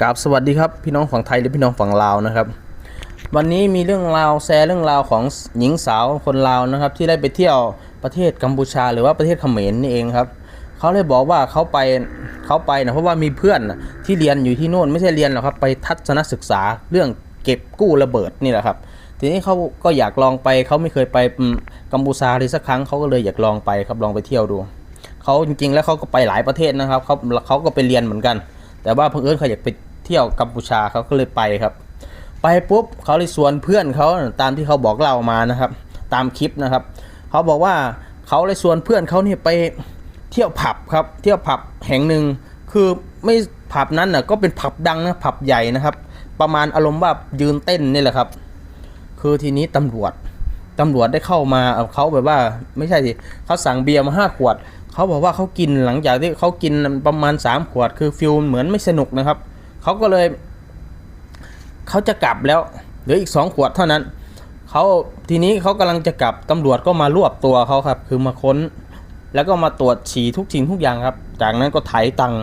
กราบสวัสดีครับพี่น้องฝั่งไทยและพี่น้องฝั่งลาวนะครับ วันนี้มีเรื่องราวแชร์เรื่องราวของหญิงสาวคนลาวนะครับ ที่ได้ไปเที่ยวประเทศกัมพูชา หรือว่าประเทศเขมรนี่เองครับเขาเลยบอกว่าเขาไปเขาไปนะเพราะว่ามีเพื่อนที่เรียนอยู่ที่โน่นไม่ใช่เรียนหรอกครับไปทัศนศึกษาเรื่องเก็บกู้ระเบิดนี่แหละครับ ทีนี้เขาก็อยากลองไปเขาไม่เคยไปกัมพูชาเลยสักครั้งเขาก็เลยอยากลองไปครับลองไปเที่ยวดูเขาจริงๆ แล้วเขาก็ไปหลายประเทศนะครับเขาเขาก็ไปเรียนเหมือนกัน แต่ว่าเพิ่งเอิญเขาอยากไป เที่ยวกัมพูชาเขาก็เลยไปครับ ไปปุ๊บเขาเลยชวนเพื่อนเขาตามที่เขาบอกเล่ามานะครับ ตามคลิปนะครับ เขาบอกว่าเขาเลยชวนเพื่อนเขาเนี่ยไปเที่ยวผับครับ เที่ยวผับแห่งหนึ่งคือไม่ผับนั้นน่ะก็เป็นผับดังนะผับใหญ่นะครับ ประมาณอารมณ์ว่ายืนเต้นนี่แหละครับ คือทีนี้ตำรวจตำรวจได้เข้ามาเอาเขาแบบว่าไม่ใช่สิเขาสั่งเบียร์มาห้าขวด เขาบอกว่าเขากินหลังจากที่เขากินประมาณสามขวด คือฟิลเหมือนไม่สนุกนะครับ เขาก็เลยเขาจะกลับแล้วเหลืออีกสองขวดเท่านั้นเขาทีนี้เขากำลังจะกลับตำรวจก็มารวบตัวเขาครับ คือมาค้น แล้วก็มาตรวจฉี่ทุกสิ่งทุกอย่างครับ จากนั้นก็ไถตังค์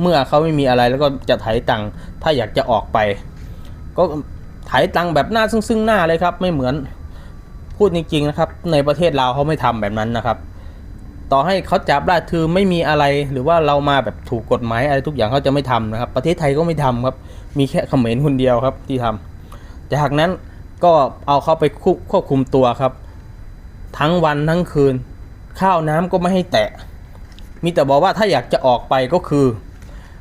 เมื่อเขาไม่มีอะไรแล้วก็จะไถตังค์ถ้าอยากจะออกไป ก็ไถตังค์แบบหน้าซึ่งซึ่งหน้าเลยครับ ไม่เหมือนพูดจริงๆนะครับ ในประเทศลาวเขาไม่ทำแบบนั้นนะครับ ต่อให้เขาจับได้คือไม่มีอะไรหรือว่าเรามาแบบถูกกฎหมายอะไรทุกอย่างเขาจะไม่ทำนะครับ ประเทศไทยก็ไม่ทำครับ มีแค่เขมรคนเดียวครับที่ทำจากนั้นก็เอาเขาไปควบคุมตัวครับ ทั้งวันทั้งคืน ข้าวน้ำก็ไม่ให้แตะ มีแต่บอกว่าถ้าอยากจะออกไปก็คือ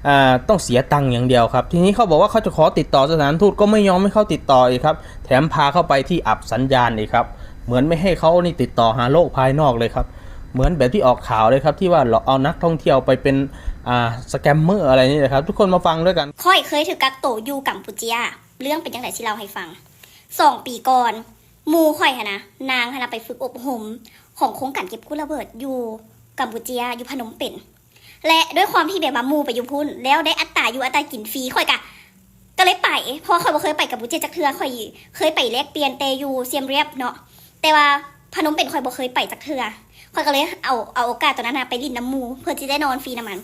อ่าต้องเสียตังค์อย่างเดียวครับ ทีนี้เขาบอกว่าเขาจะขอติดต่อสถานทูตก็ไม่ยอมให้เขาติดต่ออีกครับ แถมพาเข้าไปที่อับสัญญาณอีกครับ เหมือนไม่ให้เขานี่ติดต่อหาโลกภายนอกเลยครับ เหมือนแบบที่ออกข่าวเลยครับ ที่ว่าเราเอานักท่องเที่ยวไปเป็นอ่าสแกมเมอร์อะไรนี่นะครับ ทุกคนมาฟังด้วยกันค่อยเคยถือกักโตอยู่กัมพูเจียเรื่องเป็นยังไงที่เล่าให้ฟังสองปีก่อนมูค่อยค่ะนะนางค่ะนะไปฝึกอบรมของโครงการเก็บกู้ระเบิดอยู่กัมพูเจียอยู่พนมเปญและด้วยความที่แบบว่ามูไปอยู่พุ่น แล้วได้อัตราอยู่อัตรากินฟรีค่อยกะก็เลยไป เพราะว่าค่อยบ่เคยไปกัมพูเจียจักเทือค่อยเคยไปแลกเปลี่ยนเตยูเซียมเรียบเนาะแต่ว่าพนมเปญค่อยบ่เคยไปจักเทือ ค่อยก็เลยเอาเอาโอกาสตอนนั้นนะไปลินน้ำมูเพื่อที่ได้นอนฟรีน้ำมัน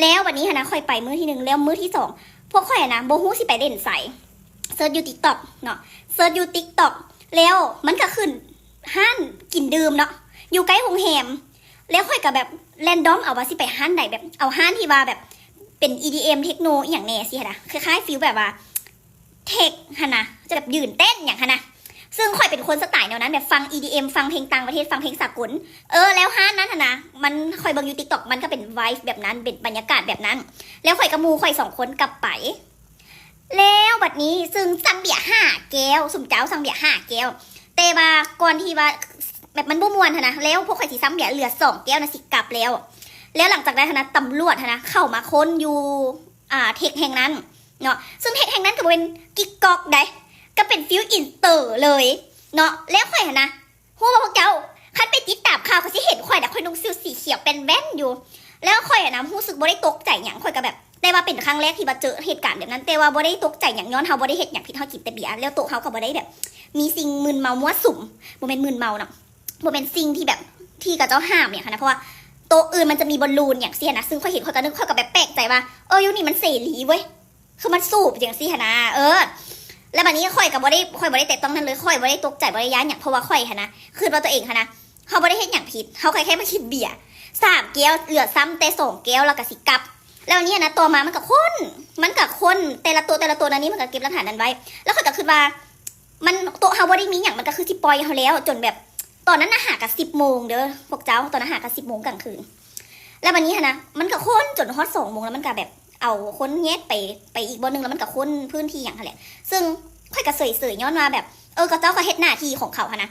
แล้ววันนี้ค่ะนะค่อยไปมื้อที่หนึ่งแล้วมื้อที่สองพวกค่อยนะโบฮู้สิไปเล่นใส่เซิร์ชยูติ๊กต็อกเนาะเซิร์ชยูติ๊กต็อกแล้วมันก็ขึ้นห้านกินดื่มเนาะอยู่ใกล้โรงแรมแล้วค่อยกับแบบแรนดอมเอาว่าสิไปห้านไหนแบบเอาห้านที่ว่าแบบเป็น EDM เทคโนอย่างแน่สิค่ะนะคล้ายๆฟิลแบบว่าเทคฮะนะจะแบบยืนเต้นอย่างฮะนะ ซึ่งค่อยเป็นคนสไตล์แนวนั้นแบบฟัง EDM ฟังเพลงต่างประเทศฟังเพลงสากล เออแล้วห้านนั้นนะมันคอยเบังยูติ๊กต็อกมันก็เป็นไวฟ์แบบนั้นเป็นบรรยากาศแบบนั้น แล้วข่อยกับมูข่อยสองคนกลับไป แล้วบัดนี้ซึ่งสั่งเบียร์ห้าแก้วสุ่มเจ้าสั่งเบียร์ห้าแก้วแต่ว่าก่อนที่ว่าแบบมันบ่มวันนะแล้วพวกข่อยสีซ้ำเบียร์เหลือสองแก้วนะสิกลับแล้ว แล้วหลังจากนั้นนะตำรวจนนะเข้ามาค้นอยู่อ่าเทคแห่งนั้นเนาะซึ่งเทคแห่งนั้นก็เป็นกิ๊กก๊อกได้ ก็เป็นฟิวอินเตอร์เลย เนาะแล้วข่อยหนะหัวพวกเจ้าคันไปติดตามข่าวเขาสิเห็นข่อยแต่ข่อยนุ่งซิวสีเขียวเป็นแว่นอยู่ แล้วข่อยอะนะรู้สึกบ่ได้ตกใจหยังข่อยก็แบบแต่ว่าเป็นครั้งแรกที่มาเจอเหตุการณ์แบบนั้น แต่ว่าบ่ได้ตกใจหยังย้อนเฮาบ่ได้เฮ็ดหยังผิดเฮากินแต่เบียร์แล้วโต๊ะเฮาก็บ่ได้แบบ มีสิ่งมึนเมามั่วสุมบ่แม่นมึนเมาเนาะบ่แม่นสิ่งที่แบบที่กับเจ้าห้ามเนี่ยค่ะนะเพราะว่าโต๊ะอื่นมันจะมีบอลลูนอย่างเสียนะซึ่งข่อยเห็นข่อยก็นึกข่อยก็แบบแปลกใจว่าเออยู่นี่มันเสรีเว้ยคือมันสูบอย่างซี่หั่นนะเออ แล้วบัดนี้ข่อยก็บ่ได้ข่อยบ่ได้แตะต้องนั้นเลยข่อยบ่ได้ตกใจบ่ได้ย้านหยังเพราะว่าข่อยหั่นนะคือว่าตัวเองค่ะนะเขาไม่ได้เห็นอย่างผิดเขาแค่แค่มาคิดเบียร์สามแก้วเหลือซ้ำแต่สองแก้วแล้วก็สิกลับ แล้วเนี่ยนะตัวมามันกับคนมันกับคนแต่ละตัวแต่ละตัวนั้นนี้มันก็เก็บหลักฐานนั้นไว้ แล้วเขาก็คือว่า มันตัวเฮาบ่ได้มีอย่างมันก็คือสิปล่อยเขาแล้ว จนแบบตอนนั้นนะหากับสิบโมงเด้อพวกเจ้าตอนนั้นหากับสิบโมงกลางคืน แล้ววันนี้ฮะนะมันกับคนจนฮอดสองโมงแล้วมันก็แบบ เอาคนแยกไปไปอีกบนหนึ่งแล้วมันกับคนพื้นที่อย่างนั้นแหละ ซึ่งค่อยกระเสยเสยๆย้อนมาแบบเออก็เจ้าก็เฮ็ดหน้าที่ของเขาฮะนะ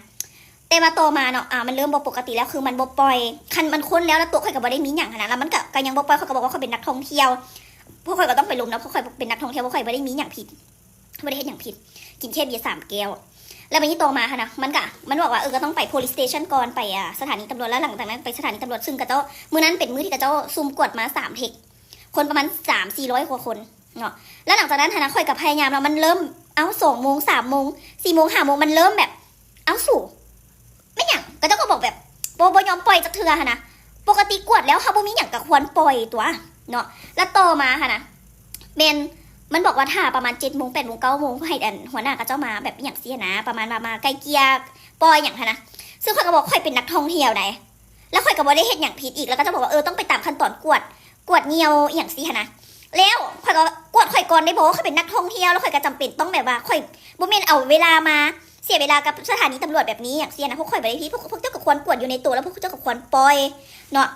แต่มาโตมาเนาะอ่ามันเริ่มบ่ปกติแล้วคือมันบ่ปล่อยคันมันค้นแล้วแล้วตัวข่อยก็บ่ได้มีหยังขนาดแล้วมันก็ก็ยังบ่ปล่อยเขาก็บอกว่าเขาเป็นนักท่องเที่ยวพวกข่อยก็ต้องไปลงนะเพราะข่อยเป็นนักท่องเที่ยวเพราะข่อยบ่ได้มีหยังผิดบ่ได้เฮ็ดหยังผิด กินแค่เบียร์สามแก้วแล้ววันนี้โตมาค่ะนะมันก็มันบอกว่าเออก็ต้องไป police station ก่อนไปอ่าสถานีตำรวจแล้วหลังจากนั้นไปสถานีตำรวจซึ่งกระเจ้ามื้อนั้นเป็นมื้อที่กระเจ้าซุ่มกวดมาสามเทค คนประมาณสามสี่ร้อยกว่าคนเนาะแล้วหลังจากนั้นค่ะนะข่อยกับพยายามแล้วมันเริ่มเอ้าสองโมงสามโมงสี่โมงห้าโมงมันเริ่มแบบ เอ้าสู่ ไม่หยังก็เจ้าก็บอกแบบโบโบยอมปล่อยจากเถอค่ะนะปกติกวดแล้วเขาบ่มีหยังกับควรปล่อยตัวเนาะแล้วต่อมาค่ะนะเป็นมันบอกว่าถ้าประมาณเจ็ดโมงแปดโมงเก้าโมงให้อันหัวหน้ากับเจ้ามาแบบอย่างเสียนะ ประมาณมามาไกลเกลียปล่อยอย่างค่ะนะซึ่งข่อยก็บอกข่อยเป็นนักท่องเที่ยวไหนแล้วข่อยก็บ่ได้เฮ็ดอย่างผิดอีกแล้วก็จะบอกว่าเออต้องไปตามขั้นตอนกวด กวดเงียวอย่างสิค่ะนะแล้วข่อยก็กวดข่อยก่อนได้บอกว่าข่อยเป็นนักท่องเที่ยวแล้วข่อยก็จำเป็นต้องแบบว่าข่อยบ่แม่นเอาเวลามาเสียเวลากับสถานีตำรวจแบบนี้อย่างเสียนะพวกข่อยบ่ได้ผิดพวกพวกเจ้าก็ควรกวดอยู่ในตัวแล้วพวกเจ้าก็ควรปล่อยเนาะ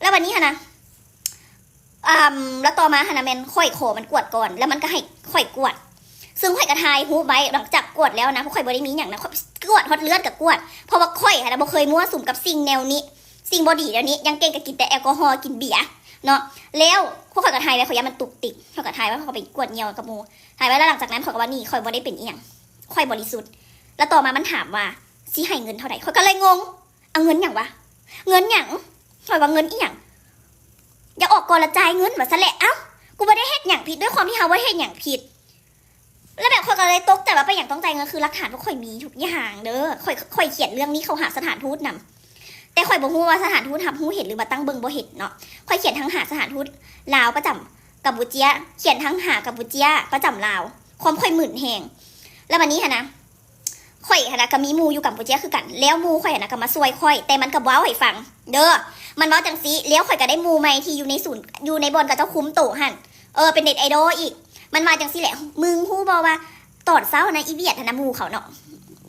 แล้ววันนี้ค่ะนะอืมแล้วต่อมาฮานาแมนข่อยโขมันกวดก่อน แล้วมันก็ให้ข่อยกวด ซึ่งข่อยกระทายฮู้ไว้หลังจากกวดแล้วนะพราะข่อยบ่ได้มีอย่างนะกวดฮอดเลือดกับกวดเพราะว่าข่อยค่ะนะบ่เคยมั่วสุมกับสิ่งแนวนี้ สิ่งบอดีเดี๋ยวนี้ยังเก่งกับกินแต่แอลกอฮอล์กินเบียร์ เนาะแล้วพวกข่อยกระทายไว้ข่อยยามันตุกติกข่อยกระทายว้ข่อยก็ไปกวดเงียวกับมูทายไว้แล้วหลังจากนั้นข่อยก็ว่านี่ข่อยบ่ได้เป็นอีหยังข่อยบริสุทธิ์ แล้วต่อมามันถามว่าสิให้เงินเท่าไหร่ข่อยก็เลยงงเอาเงินหยังวะเงินหยังข่อยว่าเงินอีหยังอย่าออกก่อนละจ่ายเงินมาซะแหละเอ้ากูไม่ได้เฮ็ดอย่างผิดด้วยความที่เขาว่าเฮ็ดอย่างผิด แล้วแบบคนก็เลยตกใจว่าไปอย่างต้องใจเงินคือหลักฐานพวกข่อยมีทุกอย่างเด้อข่อยข่อยเขียนเรื่องนี้เขาหาสถานทูตนำ แต่ข่อยบ่ฮู้ว่าสถานทูตทำฮู้เห็นหรือมาตั้งเบิ่งบ่เห็นเนาะข่อยเขียนทั้งหาสถานทูตลาวประจำกัมพูเจียเขียนทั้งหากัมพูเจียประจำลาว ความข่อยหมื่นแหงแล้ววันนี้ค่ะนะข่อยค่ะนะก็มีมูอยู่กัมพูเจียคือกัน แล้วมูข่อยนะก็มาซวยข่อย แต่มันก็เว้าให้ฟัง เด้อมันว้าจังซีแล้วข่อยก็ได้มูใหม่ที่อยู่ในศูนย์อยู่ในบอนกับเจ้าคุ้มโตหั่นเออเป็นเด็ดไอดอลอีก มันมาจังสิแหละมึงฮู้บอกว่าตอดเศร้านะอีเวียดหั้นะมูเขาเนาะ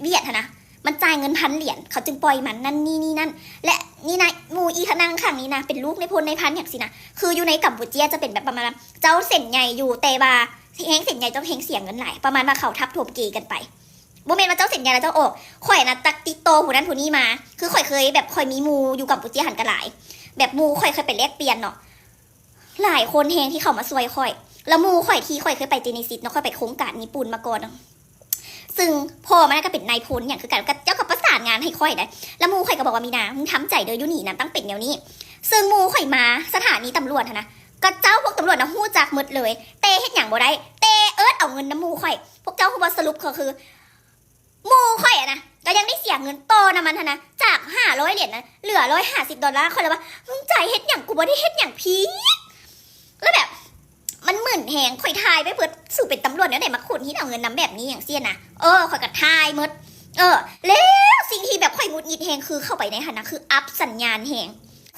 เวียดหั้นนะ มันจ่ายเงินพันเหรียญเขาจึงปล่อยมันนั่นนี่นี่นั่น และนี่นะมูอีขนังขังนี้นะเป็นลูกในพลในพันอย่างสินะคืออยู่ในกัมพูเจียจะเป็นแบบประมาณเจ้าเส้นใหญ่อยู่เตบาเฮงเส้นใหญ่เจ้าเฮงเสียงเงินหลายประมาณว่าเขาทับถมเกกันไปโมเมนว่าเจ้าเส้นใหญ่แล้วเจ้าโอกข่อยนะตักติโตผู้นั้นผู้นี้มา คือข่อยเคยแบบข่อยมีมูอยู่กัมพูเจียหันกันหลาย แบบมูข่อยเคยไปแลกเปลี่ยนเนาะหลายคนแฮงที่เขามาซวยข่อย แล้วมูข่อยที่ข่อยเคยไปเจนิซิตเนาะข่อยไปโครงการญี่ปุ่นมาก่อนเนาะ ซึ่งพ่อมันก็เป็นนายพลอย่างคือกันก็เจ้ากับประสานงานให้ข่อยได้แล้วมูข่อยก็บอกว่ามีนามึงทำใจเด้อยู่นี่นะตั้งเป็นแนวนี้ ซึ่งมูข่อยมาสถานีตำรวจนะก็เจ้าพวกตำรวจนะหู้จักหมดเลย เตเฮ็ดอย่างบ่ได้เตเอิร์ดเอาเงินน้ำมูข่อย พวกเจ้าคือว่าสรุปก็คือมูข่อยอะนะก็ยังได้เสียเงินโตนะมันนะจากห้าร้อยเหรียญนะเหลือร้อยห้าสิบดอลลาร์ข่อยเลยว่ามึงจ่ายเฮ็ดอย่างกูบ่ได้เฮ็ดอย่างพีแล้วแบบ มันหมื่นแหงข่อยทายไปเพื่อสู่เป็นตำรวจเนี่ยไหนมาขุดที่เอาเงินน้ำแบบนี้อย่างเสี้ยนะเออข่อยก็ทายมด เออ แล้วสิ่งที่แบบข่อยหงุดหงิดแหงคือเข้าไปในหันนะคืออัพสัญญาณแหง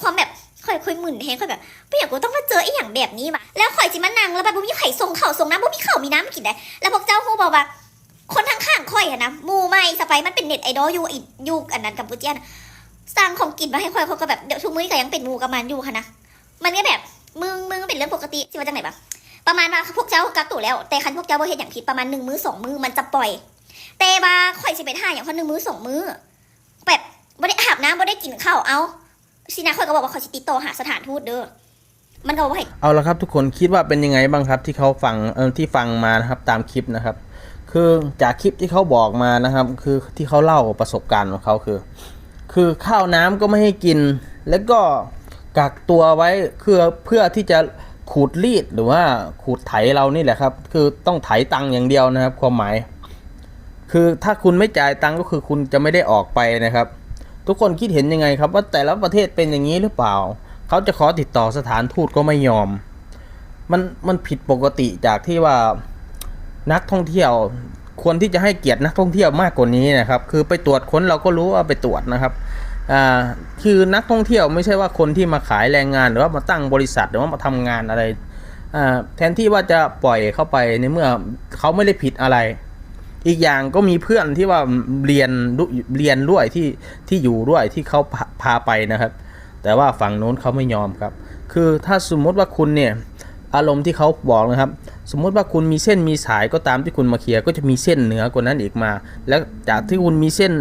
ความแบบข่อยข่อยหมื่นแหงข่อยแบบไม่อยากกูต้องมาเจอไอ้อย่างแบบนี้ว่ะแล้วข่อยจิมานังแล้วแบบบ่มีไข่ส่งเข่าวส่งน้ำบ่มีเข่ามีน้ำกินได้แล้วพวกเจ้าฮู้บอกว่า คนทางข้างข่อยอะนะมูไม่สไปมันเป็นเน็ตไอดอลยูอีอยู่อันนั้นกัมพูเจียนสร้างของกินมาให้ข่อยเขาก็แบบเดี๋ยวทุกมื้อก็ยังเป็นหมูกับมันอยู่ค่ะนะมันก็แบบมึงมึงก็เป็นเรื่องปกติสิว่าจังไหนปะ ประมาณว่าพวกเจ้ากักตัวแล้ว แต่คันพวกเจ้าบ่เฮ็ดอย่างผิดประมาณหนึ่งมือสองมือมันจะปล่อย แต่ว่าข่อยสิไปท่าอย่างคนหนึ่งมือสองมือแบบบ่ได้อาบน้ำบ่ได้กินข้าวเอาสินะข่อยก็บอกว่าข่อยสิติดต่อหาสถานทูตเด้อมันก็บ่ให้เอาละครับ ทุกคนคิดว่าเป็นยังไงบ้างครับ ที่เขาฟังเออที่ฟังมานะครับตามคลิปนะครับ คือจากคลิปที่เขาบอกมานะครับ คือที่เขาเล่าประสบการณ์ของเขาคือ คือข้าวน้ำก็ไม่ให้กิน แล้วก็กักตัวไว้เพื่อเพื่อที่จะ ขูดรีดหรือว่าขูดไถเรานี่แหละครับ คือต้องไถตังค์อย่างเดียวนะครับ ความหมาย คือถ้าคุณไม่จ่ายตังค์ก็คือคุณจะไม่ได้ออกไปนะครับ ทุกคนคิดเห็นยังไงครับ ว่าแต่ละประเทศเป็นอย่างนี้หรือเปล่า เขาจะขอติดต่อสถานทูตก็ไม่ยอม มันมันผิดปกติจากที่ว่านักท่องเที่ยวควรที่จะให้เกียรตินักท่องเที่ยวมากกว่านี้นะครับ คือไปตรวจค้นเราก็รู้ว่าไปตรวจนะครับ อ่าคือนักท่องเที่ยวไม่ใช่ว่าคนที่มาขายแรงงานหรือว่ามาตั้งบริษัทหรือว่ามาทำงานอะไรอ่าแทนที่ว่าจะปล่อยเข้าไปในเมื่อเขาไม่ได้ผิดอะไร อีกอย่างก็มีเพื่อนที่ว่าเรียนเรียนด้วยที่ที่อยู่ด้วยที่เขาพาพาไปนะครับ แต่ว่าฝั่งโน้นเขาไม่ยอมครับ คือถ้าสมมติว่าคุณเนี่ยอารมณ์ที่เขาบอกนะครับ สมมติว่าคุณมีเส้นมีสายก็ตามที่คุณมาเคลียร์ก็จะมีเส้นเหนือกว่านั้นอีกมา แล้วจากที่คุณมีเส้น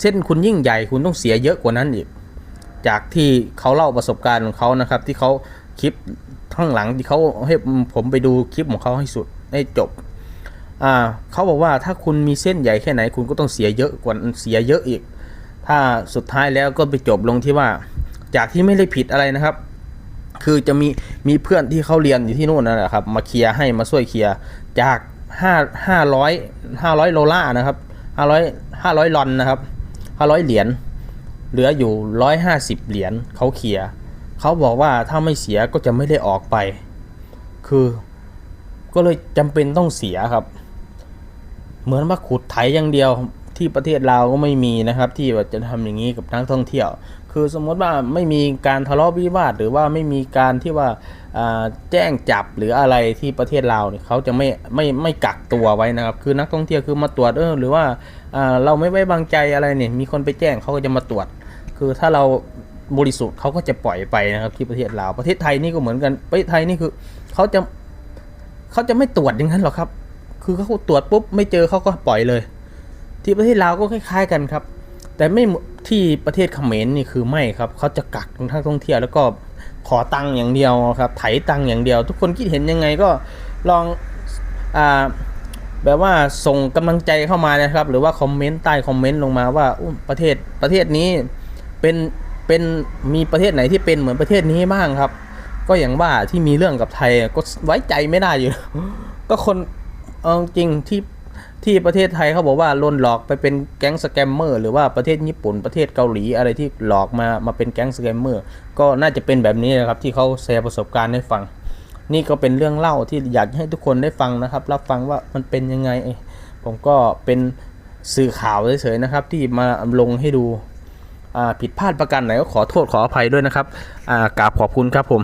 เส้นคุณยิ่งใหญ่คุณต้องเสียเยอะกว่านั้นอีก จากที่เขาเล่าประสบการณ์ของเขานะครับ ที่เขาคลิปข้างหลังที่เขาให้ผมไปดูคลิปของเขาให้สุดให้จบอ่าเขาบอกว่าถ้าคุณมีเส้นใหญ่แค่ไหนคุณก็ต้องเสียเยอะกว่าเสียเยอะอีก ถ้าสุดท้ายแล้วก็ไปจบลงที่ว่า จากที่ไม่ได้ผิดอะไรนะครับ คือจะมีมีเพื่อนที่เขาเรียนอยู่ที่นู่นนั่นแหละครับมาเคลียร์ให้มาช่วยเคลียร์จากห้าห้าร้อยห้าร้อยโลล่านะครับห้าร้อยห้าร้อยลอนนะครับห้าร้อยเหรียญเหลืออยู่ร้อยห้าสิบเหรียญเขาเคลียร์เขาบอกว่าถ้าไม่เสียก็จะไม่ได้ออกไป คือก็เลยจำเป็นต้องเสียครับ เหมือนว่าขุดไถอย่างเดียวที่ประเทศลาก็ไม่มีนะครับ ที่ว่าจะทำอย่างนี้กับนักท่องเที่ยว คือสมมติว่าไม่มีการทะเลาะวิวาท หรือว่าไม่มีการที่ว่าแจ้งจับหรืออะไรที่ประเทศลาวเนี่ยเขาจะไม่ไม่ไม่กักตัวไว้นะครับ คือนักท่องเที่ยวคือมาตรวจเออหรือว่าเราไม่ไว้วางใจอะไรเนี่ยมีคนไปแจ้งเขาก็จะมาตรวจ คือถ้าเราบริสุทธิ์เขาก็จะปล่อยไปนะครับที่ประเทศลาวประเทศไทยนี่ก็เหมือนกันประเทศไทยนี่คือเขาจะเขาจะไม่ตรวจอย่างนั้นหรอกครับ คือเขาตรวจปุ๊บไม่เจอเขาก็ปล่อยเลย ที่ประเทศลาวก็คล้าย ๆ กันครับ แต่ไม่ที่ประเทศเขมรนี่คือไม่ครับเขาจะกักนักท่องเที่ยวแล้วก็ขอตังค์อย่างเดียวครับ ไถตังค์อย่างเดียว ทุกคนคิดเห็นยังไงก็ลองอ่าแบบว่าส่งกำลังใจเข้ามานะครับ หรือว่าคอมเมนต์ใต้คอมเมนต์ลงมาว่าประเทศประเทศนี้เป็นเป็นมีประเทศไหนที่เป็นเหมือนประเทศนี้บ้างครับ ก็อย่างว่าที่มีเรื่องกับไทยก็ไว้ใจไม่ได้อยู่ ก็คนเอาจริงที่ ที่ประเทศไทยเขาบอกว่าลนหลอกไปเป็นแก๊งสแกมเมอร์หรือว่าประเทศญี่ปุ่นประเทศเกาหลีอะไรที่หลอกมามาเป็นแก๊งสแกมเมอร์ก็น่าจะเป็นแบบนี้นะครับที่เขาแชร์ประสบการณ์ให้ฟัง นี่ก็เป็นเรื่องเล่าที่อยากให้ทุกคนได้ฟังนะครับ รับฟังว่ามันเป็นยังไง ผมก็เป็นสื่อข่าวเฉยๆนะครับ ที่มาลงให้ดูผิดพลาดประการไหนก็ขอโทษขออภัยด้วยนะครับกราบขอบคุณครับผม